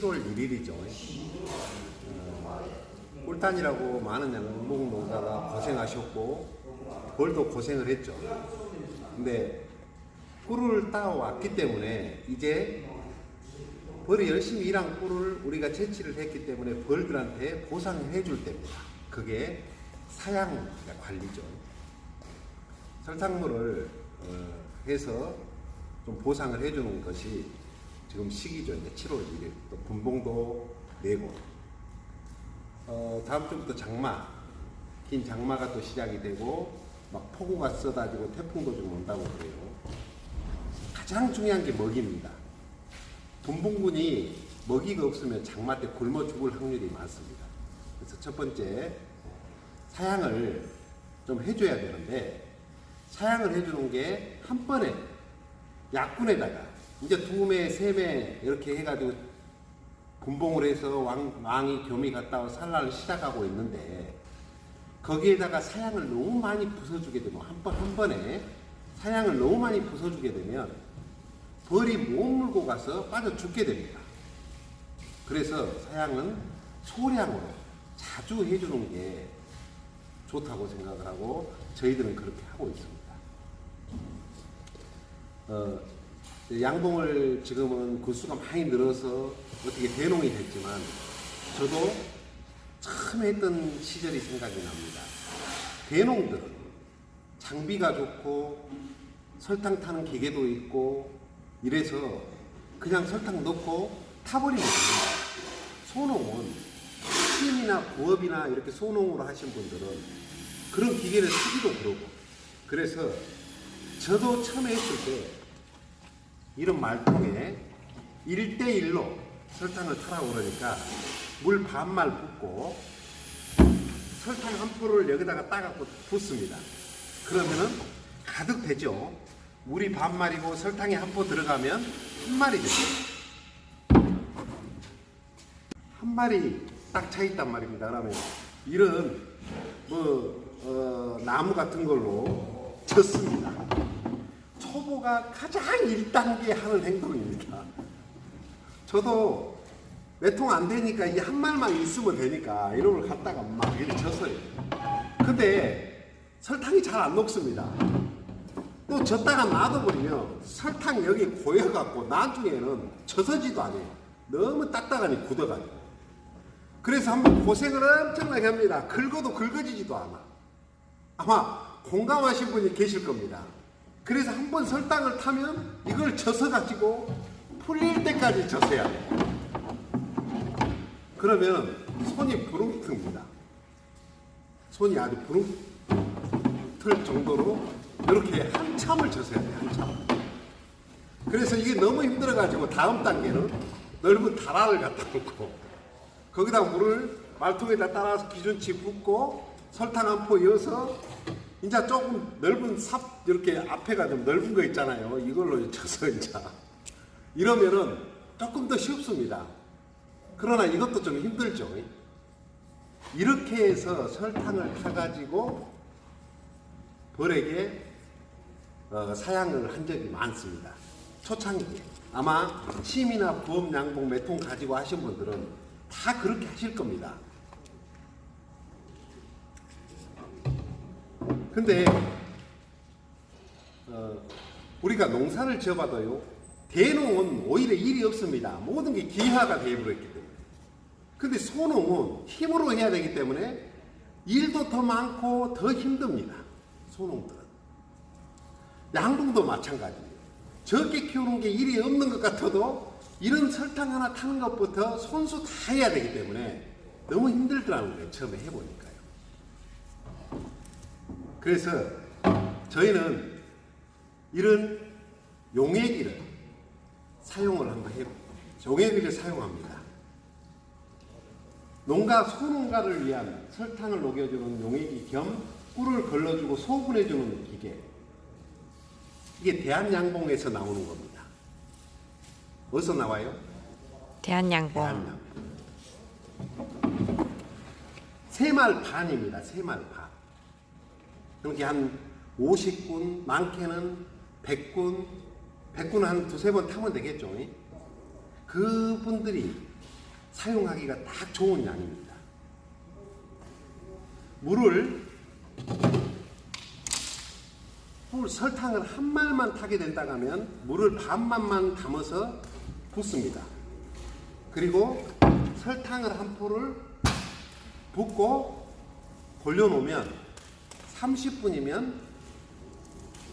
벌써 7월 1일이죠. 꿀단이라고 많은 양봉 농가가 고생하셨고 벌도 고생을 했죠. 근데 꿀을 따왔기 때문에 이제 벌이 열심히 일한 꿀을 우리가 채취를 했기 때문에 벌들한테 보상을 해줄 때입니다. 그게 사양 관리죠. 설탕물을 어, 해서 좀 보상을 해주는 것이 지금 시기죠. 이제 7월 1일. 또 분봉도 내고. 어, 다음 주부터 장마. 긴 장마가 또 시작이 되고, 막 폭우가 쏟아지고 태풍도 좀 온다고 그래요. 가장 중요한 게 먹이입니다. 분봉군이 먹이가 없으면 장마 때 굶어 죽을 확률이 많습니다. 그래서 첫 번째, 사양을 좀 해줘야 되는데, 사양을 해주는 게 한 번에 약군에다가 이제 두 매, 세 매 이렇게 해가지고 분봉을 해서 왕, 왕이 교미 갔다 와 산란을 시작하고 있는데 거기에다가 사양을 너무 많이 부숴주게 되면 한 번 한 번에 사양을 너무 많이 부숴주게 되면 벌이 못 물고 가서 빠져 죽게 됩니다. 그래서 사양은 소량으로 자주 해주는 게 좋다고 생각을 하고 저희들은 그렇게 하고 있습니다. 어, 양봉을 지금은 구수가 많이 늘어서 어떻게 대농이 됐지만 저도 처음 했던 시절이 생각이 납니다. 대농들은 장비가 좋고 설탕 타는 기계도 있고 이래서 그냥 설탕 넣고 타버리면. 소농은 시임이나 부업이나 이렇게 소농으로 하신 분들은 그런 기계를 쓰기도 그러고 그래서 저도 처음에 했을 때 이런 말통에 1대1로 설탕을 타라고 그러니까 물 반말 붓고 설탕 한 포를 여기다가 따갖고 붓습니다. 그러면은 가득 되죠. 물이 반말이고 설탕이 한 포 들어가면 한 마리 되죠. 한 마리 딱 차 있단 말입니다. 그러면 이런 뭐 어, 나무 같은 걸로 쳤습니다. 초보가 가장 1단계 하는 행동입니다. 저도 몇통안 되니까 이 한 말만 있으면 되니까 걸 갖다가 막 이렇게 쳤어요. 근데 설탕이 잘 안 녹습니다. 또 졌다가 놔둬버리면 설탕 여기 고여갖고 나중에는 젖어지도 않아요. 너무 딱딱하니 굳어가지고. 그래서 한번 고생을 엄청나게 합니다. 긁어도 긁어지지도 않아. 아마 공감하신 분이 계실 겁니다. 그래서 한 번 설탕을 타면 이걸 젖어 가지고 풀릴 때까지 젖어야 돼요. 그러면 손이 부릉트입니다. 손이 아주 부릉틀 정도로 이렇게 한참을 젖어야 돼요. 한참. 그래서 이게 너무 힘들어 가지고 다음 단계는 넓은 다라를 갖다 놓고 거기다 물을 말통에다 따라서 기준치 붓고 설탕 한 포 이어서 이제 조금 넓은 삽 이렇게 앞에가 좀 넓은 거 있잖아요. 이걸로 쳐서 이제 이러면은 조금 더 쉽습니다. 그러나 이것도 좀 힘들죠. 이렇게 해서 설탕을 타가지고 벌에게 어, 사양을 한 적이 많습니다. 초창기에 아마 침이나 부업 양봉 몇 통 가지고 하신 분들은 다 그렇게 하실 겁니다. 근데 어, 우리가 농사를 지어봐도요 대농은 오히려 일이 없습니다. 모든 게 기하가 되어버렸기 때문에. 근데 소농은 힘으로 해야 되기 때문에 일도 더 많고 더 힘듭니다. 소농들은. 양봉도 마찬가지예요. 적게 키우는 게 일이 없는 것 같아도 이런 설탕 하나 타는 것부터 손수 다 해야 되기 때문에 너무 힘들더라는 거예요. 처음에 해보니까요. 그래서 저희는 이런 용액기를 사용을 한번 해요. 용액기를 사용합니다. 농가 소농가를 위한 설탕을 녹여주는 용액기 겸 꿀을 걸러주고 소분해주는 기계. 이게 대한양봉에서 나오는 겁니다. 어디서 나와요? 대한양봉. 대한양봉. 세말 반입니다. 세말 반. 이렇게 한 50군, 많게는 100군, 100군 한 두세 번 타면 되겠죠. 그분들이 사용하기가 딱 좋은 양입니다. 물을 물 설탕을 한 말만 타게 된다고 하면 물을 반만만 담아서 붓습니다. 그리고 설탕을 한 포를 붓고 돌려놓으면 30분이면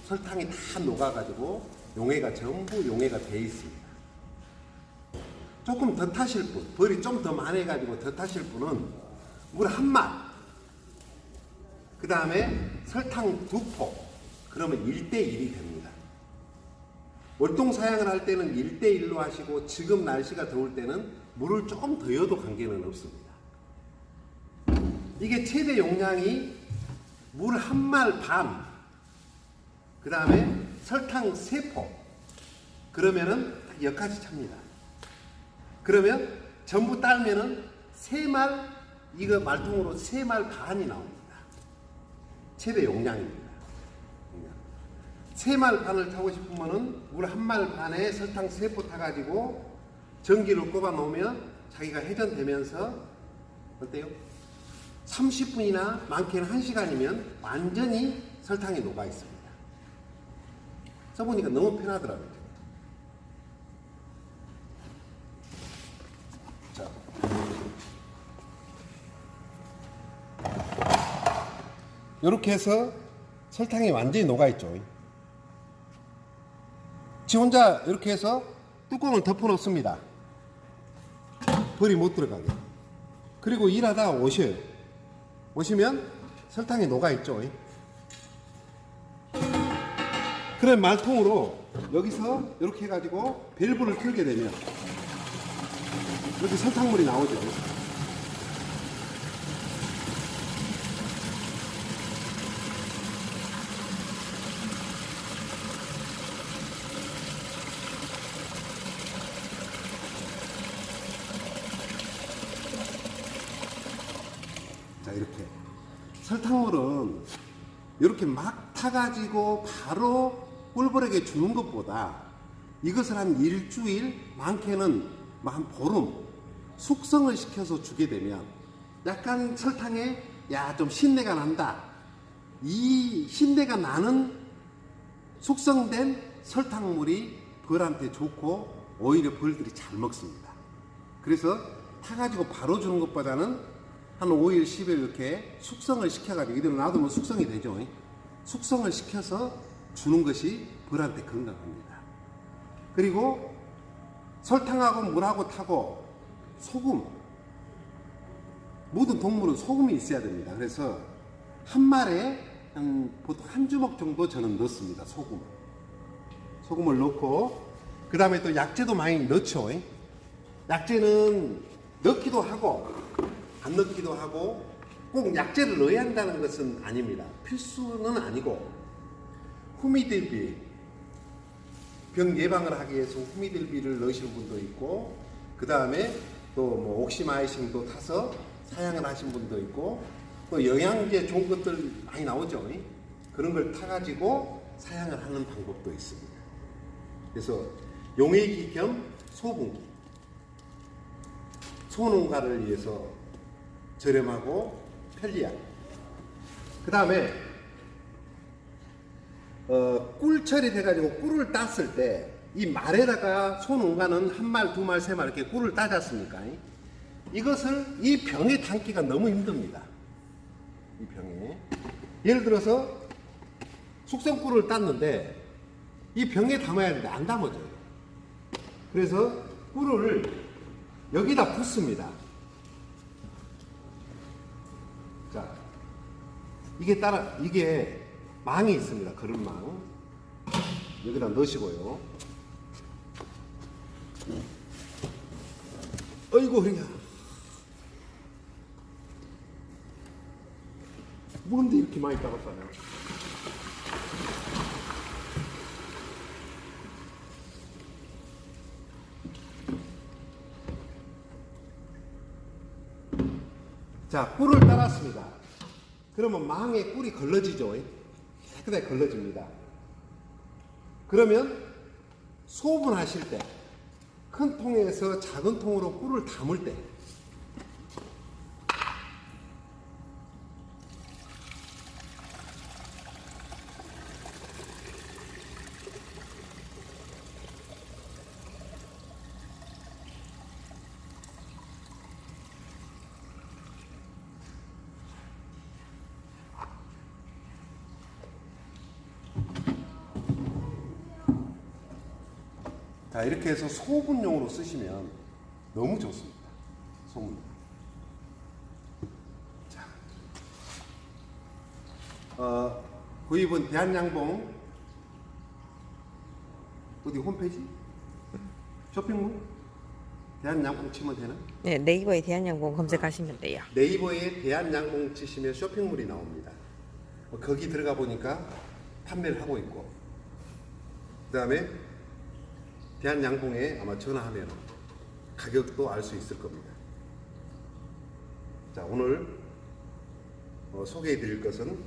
설탕이 다 녹아가지고 용해가 전부 용해가 돼 있습니다. 조금 더 타실 분, 벌이 좀 더 많아가지고 더 타실 분은 물한 말, 그 다음에 설탕 두 포, 그러면 1대1이 됩니다. 월동 사양을 할 때는 1대1로 하시고 지금 날씨가 더울 때는 물을 조금 더 여도 관계는 없습니다. 이게 최대 용량이 물 한 말 반, 그 다음에 설탕 세 포, 그러면은 딱 여기까지 찹니다. 그러면 전부 딸면은 세 말, 이거 말통으로 세 말 반이 나옵니다. 최대 용량입니다. 세 말 반을 타고 싶으면은 물 한 말 반에 설탕 세포 타가지고 전기를 꼽아 놓으면 자기가 회전되면서 어때요? 30분이나 많게는 1시간이면 완전히 설탕이 녹아 있습니다. 써보니까 너무 편하더라고요. 자. 이렇게 해서 설탕이 완전히 녹아 있죠. 지 혼자 이렇게 해서 뚜껑을 덮어 놓습니다. 벌이 못 들어가게. 그리고 일하다 오셔요. 오시면 설탕이 녹아 있죠. 그런 말통으로 여기서 이렇게 해가지고 밸브를 틀게 되면 이렇게 설탕물이 나오죠. 자 이렇게 설탕물은 이렇게 막 타가지고 바로 꿀벌에게 주는 것보다 이것을 한 일주일 많게는 뭐한 보름 숙성을 시켜서 주게 되면 약간 설탕에 야 좀 신내가 난다 이 신내가 나는 숙성된 설탕물이 벌한테 좋고 오히려 벌들이 잘 먹습니다. 그래서 타가지고 바로 주는 것보다는 한 5일, 10일 이렇게 숙성을 시켜가지고 이대로 놔두면 숙성이 되죠. 숙성을 시켜서 주는 것이 벌한테 건강합니다. 그리고 설탕하고 물하고 타고 소금. 모든 동물은 소금이 있어야 됩니다. 그래서 한 말에 한 보통 한 주먹 정도 저는 넣습니다. 소금. 소금을 넣고 그 다음에 또 약재도 많이 넣죠. 약재는 넣기도 하고 안 넣기도 하고 꼭 약재를 넣어야 한다는 것은 아닙니다. 필수는 아니고 후미딜비 병 예방을 하기 위해서 후미딜비를 넣으시는 분도 있고 그 다음에 또 뭐 옥시마이신도 타서 사양을 하신 분도 있고 또 영양제 좋은 것들 많이 나오죠. 그런 걸 타가지고 사양을 하는 방법도 있습니다. 그래서 용해기 겸 소분기 소농가를 위해서 저렴하고 편리한 그 다음에 어, 꿀철이 돼가지고 꿀을 땄을 때 이 말에다가 소농가는 한 말, 두 말, 세 말 이렇게 꿀을 따지 않습니까? 이것을 이 병에 담기가 너무 힘듭니다. 이 병에 예를 들어서 숙성꿀을 땄는데 이 병에 담아야 되는데 안 담아져요. 그래서 꿀을 여기다 붓습니다. 자, 이게 따라 이게 망이 있습니다. 그릇망 여기다 넣으시고요. 어이구 허리야. 뭔데 이렇게 많이 따랐다냐? 자, 꿀을 따랐습니다. 그러면 망에 꿀이 걸러지죠. 깨끗하게 걸러집니다. 그러면 소분하실 때 큰 통에서 작은 통으로 꿀을 담을 때 자 이렇게 해서 소분용으로 쓰시면 너무 좋습니다. 소분. 자, 어, 구입은 대한양봉 어디 홈페이지? 쇼핑몰? 대한양봉 치면 되나? 네, 네이버에 대한양봉 검색하시면 돼요. 네이버에 대한양봉 치시면 쇼핑몰이 나옵니다. 어, 거기 들어가 보니까 판매를 하고 있고, 그 다음에 대한양봉에 아마 전화하면 가격도 알 수 있을 겁니다. 자, 오늘 어, 소개해 드릴 것은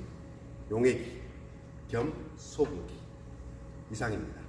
용액기 겸 소분기 이상입니다.